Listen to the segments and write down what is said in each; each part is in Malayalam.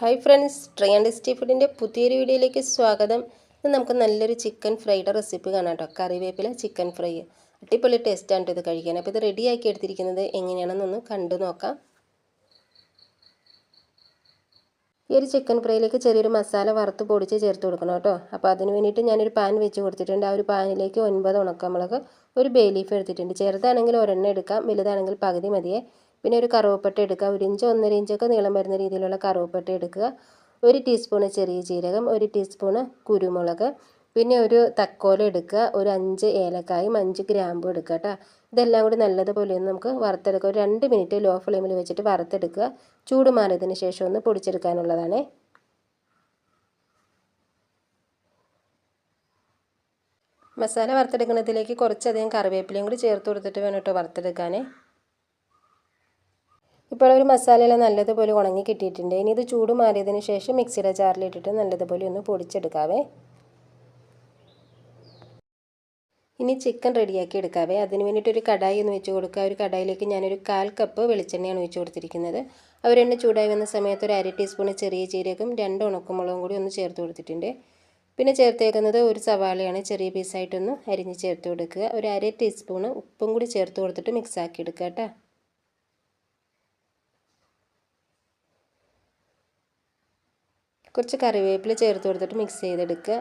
ഹായ് ഫ്രണ്ട്സ് ട്രൈ ആൻഡ് സ്റ്റീ ഫുഡിന്റെ പുതിയൊരു വീഡിയോയിലേക്ക് സ്വാഗതം. ഇന്ന് നമുക്ക് നല്ലൊരു ചിക്കൻ ഫ്രൈയുടെ റെസിപ്പി കാണാം കേട്ടോ കറിവേപ്പില ചിക്കൻ ഫ്രൈ അടിപൊളി ടേസ്റ്റാണ് ഇത് കഴിക്കാൻ. അപ്പോൾ ഇത് റെഡിയാക്കി എടുത്തിരിക്കുന്നത് എങ്ങനെയാണെന്നൊന്ന് കണ്ടു നോക്കാം. ഈ ഒരു ചിക്കൻ ഫ്രൈയിലേക്ക് ചെറിയൊരു മസാല വറുത്ത് പൊടിച്ച് ചേർത്ത് കൊടുക്കണം കേട്ടോ അപ്പോൾ അതിന് വേണ്ടിയിട്ട് ഞാനൊരു പാൻ വെച്ച് കൊടുത്തിട്ടുണ്ട്. ആ ഒരു പാനിലേക്ക് ഒൻപത് ഉണക്കമുളക് ഒരു ബേ ലീഫ് എടുത്തിട്ടുണ്ട്. ചെറുതാണെങ്കിൽ ഒരെണ്ണം എടുക്കാം. വലുതാണെങ്കിൽ പകുതി മതിയേ. പിന്നെ ഒരു കറുവപ്പട്ട എടുക്കുക. ഒരു ഇഞ്ച് ഒന്നര ഇഞ്ചൊക്കെ നീളം വരുന്ന രീതിയിലുള്ള കറുവപ്പട്ട എടുക്കുക. ഒരു ടീസ്പൂണ് ചെറിയ ജീരകം ഒരു ടീസ്പൂണ് കുരുമുളക് പിന്നെ ഒരു തക്കോല എടുക്കുക. ഒരു അഞ്ച് ഏലക്കായും അഞ്ച് ഗ്രാമ്പും എടുക്കുക കേട്ടോ. ഇതെല്ലാം കൂടി നല്ലതുപോലെ ഒന്ന് നമുക്ക് വറുത്തെടുക്കുക. ഒരു രണ്ട് മിനിറ്റ് ലോ ഫ്ലെയിമിൽ വെച്ചിട്ട് വറുത്തെടുക്കുക. ചൂട് മാറിയതിന് ശേഷം ഒന്ന് പൊടിച്ചെടുക്കാനുള്ളതാണ്. മസാല വറുത്തെടുക്കുന്നതിലേക്ക് കുറച്ചധികം കറിവേപ്പിലയും കൂടി ചേർത്ത് കൊടുത്തിട്ട് വേണം കേട്ടോ വറുത്തെടുക്കാനേ. ഇപ്പോൾ ഒരു മസാലയെല്ലാം നല്ലതുപോലെ ഉണങ്ങി കിട്ടിയിട്ടുണ്ട്. ഇനി ഇത് ചൂട് മാറിയതിന് ശേഷം മിക്സിയുടെ ജാറിലിട്ടിട്ട് നല്ലതുപോലെ ഒന്ന് പൊടിച്ചെടുക്കാവേ. ഇനി ചിക്കൻ റെഡിയാക്കി എടുക്കാവേ. അതിന് വേണ്ടിയിട്ട് ഒരു കടായി ഒന്ന് വെച്ച് കൊടുക്കുക. ഒരു കടായിലേക്ക് ഞാനൊരു കാൽ കപ്പ് വെളിച്ചെണ്ണയാണ് ഒഴിച്ച് കൊടുത്തിരിക്കുന്നത്. അവർ എണ്ണ ചൂടായി വന്ന സമയത്ത് ഒരു അര ടീസ്പൂൺ ചെറിയ ജീരകം രണ്ട് ഉണക്കമുളകും കൂടി ഒന്ന് ചേർത്ത് കൊടുത്തിട്ടുണ്ട്. പിന്നെ ചേർത്തേക്കുന്നത് ഒരു സവാളയാണ്. ചെറിയ പീസായിട്ടൊന്ന് അരിഞ്ഞ് ചേർത്ത് കൊടുക്കുക. ഒരു അര ടീസ്പൂണ് ഉപ്പും കൂടി ചേർത്ത് കൊടുത്തിട്ട് മിക്സാക്കി എടുക്കുക കേട്ടോ. കുറച്ച് കറിവേപ്പില ചേർത്ത് കൊടുത്തിട്ട് മിക്സ് ചെയ്തെടുക്കുക.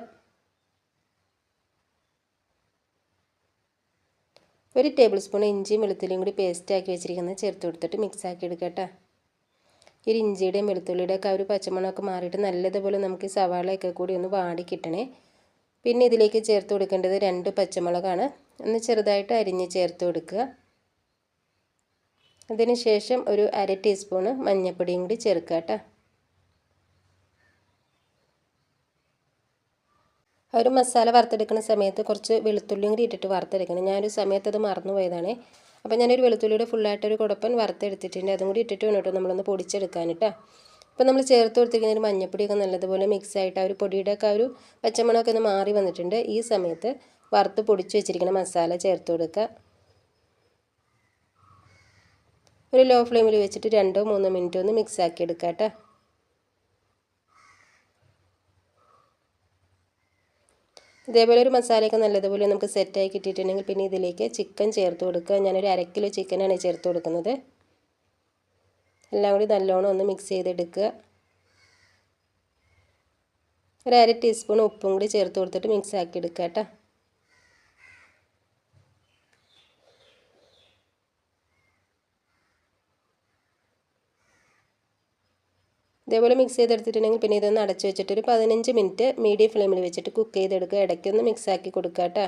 ഒരു ടേബിൾ സ്പൂൺ ഇഞ്ചിയും വെളുത്തുള്ളിയും കൂടി പേസ്റ്റ് ആക്കി വെച്ചിരിക്കുന്നത് ചേർത്ത് കൊടുത്തിട്ട് മിക്സ് ആക്കി എടുക്കുക കേട്ടോ ഈ ഇഞ്ചിയുടെയും വെളുത്തുള്ളിയുടെയൊക്കെ ഒരു പച്ചമണമൊക്കെ മാറിയിട്ട് നല്ലതുപോലെ നമുക്ക് ഈ സവാളയൊക്കെ കൂടി ഒന്ന് വാടി കിട്ടണേ. പിന്നെ ഇതിലേക്ക് ചേർത്ത് കൊടുക്കേണ്ടത് രണ്ട് പച്ചമുളകാണ്. ഒന്ന് ചെറുതായിട്ട് അരിഞ്ഞ് ചേർത്ത് കൊടുക്കുക. അതിനുശേഷം ഒരു അര ടീസ്പൂണ് മഞ്ഞൾപ്പൊടിയും കൂടി ചേർക്കുക കേട്ടോ ഒരു മസാല വറുത്തെടുക്കുന്ന സമയത്ത് കുറച്ച് വെളുത്തുള്ളിയും കൂടി ഇട്ടിട്ട് വറുത്തെടുക്കണം. ഞാനൊരു സമയത്ത് അത് മറന്നു പോയതാണ്. അപ്പോൾ ഞാനൊരു വെളുത്തുള്ളിയുടെ ഫുള്ളായിട്ടൊരു കുടപ്പൻ വറുത്തെടുത്തിട്ടുണ്ട്. അതും കൂടി ഇട്ടിട്ട് വേണം കേട്ടോ നമ്മളൊന്ന് പൊടിച്ചെടുക്കാൻ കേട്ടോ അപ്പോൾ നമ്മൾ ചേർത്ത് കൊടുത്തിരിക്കുന്ന ഒരു മഞ്ഞപ്പൊടിയൊക്കെ നല്ലതുപോലെ മിക്സ് ആയിട്ട് ആ ഒരു പൊടിയുടെ ഒക്കെ ഒരു പച്ചമണമൊക്കെ ഒന്ന് മാറി വന്നിട്ടുണ്ട്. ഈ സമയത്ത് വറുത്ത് പൊടിച്ച് വെച്ചിരിക്കുന്ന മസാല ചേർത്ത് കൊടുക്കുക ഒരു ലോ ഫ്ലെയിമിൽ വെച്ചിട്ട് രണ്ടോ മൂന്നോ മിനിറ്റ് ഒന്ന് മിക്സ് ആക്കി എടുക്കാം കേട്ടോ ഇതേപോലെ ഒരു മസാലയൊക്കെ നല്ലതുപോലെ നമുക്ക് സെറ്റായി കിട്ടിയിട്ടുണ്ടെങ്കിൽ പിന്നെ ഇതിലേക്ക് ചിക്കൻ ചേർത്ത് കൊടുക്കുക. ഞാനൊരു അര കിലോ ചിക്കനാണ് ചേർത്ത് കൊടുക്കുന്നത്. എല്ലാം കൂടി നല്ലോണം ഒന്ന് മിക്സ് ചെയ്തെടുക്കുക. ഒരു അര ടീസ്പൂൺ ഉപ്പും കൂടി ചേർത്ത് കൊടുത്തിട്ട് മിക്സ് ആക്കി കേട്ടോ. ഇതേപോലെ മിക്സ് ചെയ്തെടുത്തിട്ടുണ്ടെങ്കിൽ പിന്നെ ഇതൊന്ന് അടച്ചു വെച്ചിട്ട് ഒരു പതിനഞ്ച് മിനിറ്റ് മീഡിയം ഫ്ലെയിമിൽ വെച്ചിട്ട് കുക്ക് ചെയ്തെടുക്കുക. ഇടയ്ക്കൊന്ന് മിക്സ് ആക്കി കൊടുക്കുക കേട്ടോ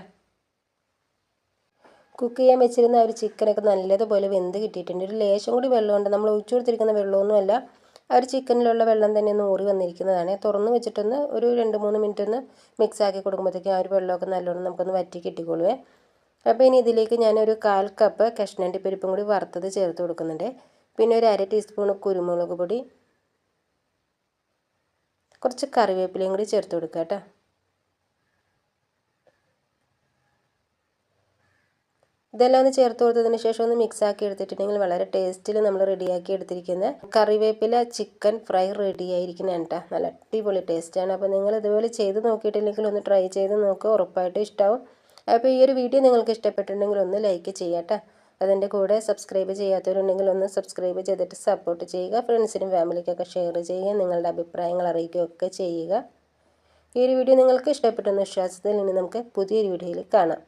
കുക്ക് ചെയ്യാൻ വെച്ചിരുന്ന ആ ഒരു ചിക്കനൊക്കെ നല്ലതുപോലെ വെന്ത് കിട്ടിയിട്ടുണ്ട്. ഒരു ലേശം കൂടി വെള്ളമുണ്ട് നമ്മൾ ഒഴിച്ചു കൊടുത്തിരിക്കുന്ന വെള്ളമൊന്നുമല്ല ആ ഒരു ചിക്കനിലുള്ള വെള്ളം തന്നെ ഒന്ന് ഊറി വന്നിരിക്കുന്നതാണ്. തുറന്ന് വെച്ചിട്ടൊന്ന് ഒരു രണ്ട് മൂന്ന് മിനിറ്റ് ഒന്ന് മിക്സ് ആക്കി കൊടുക്കുമ്പോഴത്തേക്കും ആ ഒരു വെള്ളമൊക്കെ നല്ലോണം നമുക്കൊന്ന് വറ്റി കിട്ടിക്കൊള്ളുവേ അപ്പോൾ ഇനി ഇതിലേക്ക് ഞാനൊരു കാൽ കപ്പ് കഷ്ണണ്ടി പരിപ്പും കൂടി വറുത്തത് ചേർത്ത് കൊടുക്കുന്നുണ്ട്. പിന്നെ ഒരു അര ടീസ്പൂൺ കുരുമുളക് പൊടി കുറച്ച് കറിവേപ്പിലയും കൂടി ചേർത്ത് കൊടുക്കുക കേട്ടോ. ഇതെല്ലാം ഒന്ന് ചേർത്ത് കൊടുത്തതിന് ശേഷം ഒന്ന് മിക്സ് ആക്കി എടുത്തിട്ടുണ്ടെങ്കിൽ വളരെ ടേസ്റ്റിൽ നമ്മൾ റെഡിയാക്കി എടുത്തിരിക്കുന്ന. കറിവേപ്പില ചിക്കൻ ഫ്രൈ റെഡി ആയിരിക്കുന്നതാണ് കേട്ടോ നല്ല അടിപൊളി ടേസ്റ്റാണ് അപ്പോൾ നിങ്ങൾ ഇതുപോലെ ചെയ്ത് നോക്കിയിട്ടില്ലെങ്കിൽ ഒന്ന് ട്രൈ ചെയ്ത് നോക്കുക ഉറപ്പായിട്ടും ഇഷ്ടമാവും അപ്പോൾ ഈ ഒരു വീഡിയോ നിങ്ങൾക്ക് ഇഷ്ടപ്പെട്ടിട്ടുണ്ടെങ്കിൽ ഒന്ന് ലൈക്ക് ചെയ്യാം കേട്ടോ അതിന്റെ കൂടെ സബ്സ്ക്രൈബ് ചെയ്യാത്തവരുണ്ടെങ്കിൽ ഒന്ന് സബ്സ്ക്രൈബ് ചെയ്തിട്ട് സപ്പോർട്ട് ചെയ്യുക. ഫ്രണ്ട്സിനും ഫാമിലിക്കൊക്കെ ഷെയർ ചെയ്യുക. നിങ്ങളുടെ അഭിപ്രായങ്ങൾ അറിയിക്കുകയൊക്കെ ചെയ്യുക. ഈ ഒരു വീഡിയോ നിങ്ങൾക്ക് ഇഷ്ടപ്പെട്ടെന്ന് വിശ്വാസത്തിൽ ഇനി നമുക്ക് പുതിയൊരു വീഡിയോയിൽ കാണാം.